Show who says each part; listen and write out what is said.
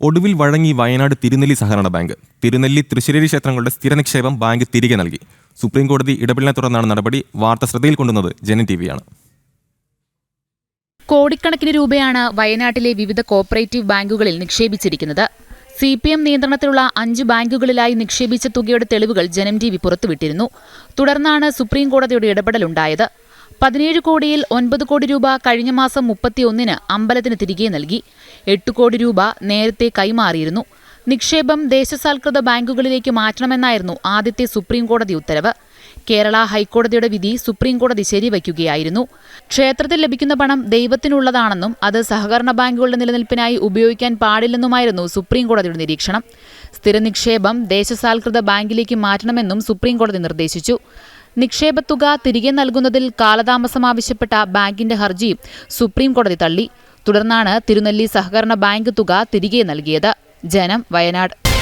Speaker 1: ഒടുവിൽ വഴങ്ങി വയനാട് തിരുനെല്ലി സഹകരണ ബാങ്ക്. തിരുനെല്ലി തൃശ്ശേരി ക്ഷേത്രങ്ങളുടെ സ്ഥിര നിക്ഷേപം ബാങ്ക് തിരികെ നൽകി. സുപ്രീംകോടതി ഇടപെടലിനെ തുടർന്നാണ് നടപടി വാർത്ത ശ്രദ്ധയിൽ കൊണ്ടുവന്നത്. ജനൻ ടി വിയാണ്
Speaker 2: കോടിക്കണക്കിന് രൂപയാണ് വയനാട്ടിലെ വിവിധ കോപ്പറേറ്റീവ് ബാങ്കുകളിൽ നിക്ഷേപിച്ചിരിക്കുന്നത്. സി പി എം നിയന്ത്രണത്തിലുള്ള അഞ്ച് ബാങ്കുകളിലായി നിക്ഷേപിച്ച തുകയുടെ തെളിവുകൾ ജനം ടി വി പുറത്തുവിട്ടിരുന്നു. തുടർന്നാണ് സുപ്രീംകോടതിയുടെ ഇടപെടലുണ്ടായത്. പതിനേഴ് കോടിയിൽ ഒൻപത് കോടി രൂപ കഴിഞ്ഞ മാസം മുപ്പത്തിയൊന്നിന് അമ്പലത്തിന് തിരികെ നൽകി. എട്ട് കോടി രൂപ നേരത്തെ കൈമാറിയിരുന്നു. നിക്ഷേപം ദേശസാൽകൃത ബാങ്കുകളിലേക്ക് മാറ്റണമെന്നായിരുന്നു ആദ്യത്തെ സുപ്രീം കോടതി ഉത്തരവ്. കേരള ഹൈക്കോടതിയുടെ വിധി സുപ്രീം കോടതി ശരിവയ്ക്കുകയായിരുന്നു. ക്ഷേത്രത്തിൽ ലഭിക്കുന്ന പണം ദൈവത്തിനുള്ളതാണെന്നും അത് സഹകരണ ബാങ്കുകളുടെ നിലനിൽപ്പിനായി ഉപയോഗിക്കാൻ പാടില്ലെന്നുമായിരുന്നു സുപ്രീം കോടതിയുടെ നിരീക്ഷണം. സ്ഥിര നിക്ഷേപം ദേശസാൽകൃത ബാങ്കിലേക്ക് മാറ്റണമെന്നും സുപ്രീം കോടതി നിർദ്ദേശിച്ചു. നിക്ഷേപത്തുക തിരികെ നൽകുന്നതിൽ കാലതാമസം ആവശ്യപ്പെട്ട ബാങ്കിന്റെ ഹർജി സുപ്രീം കോടതി തള്ളി. തുടർന്നാണ് തിരുനെല്ലി സഹകരണ ബാങ്ക് തുക തിരികെ നൽകിയത്. ജനം വയനാട്.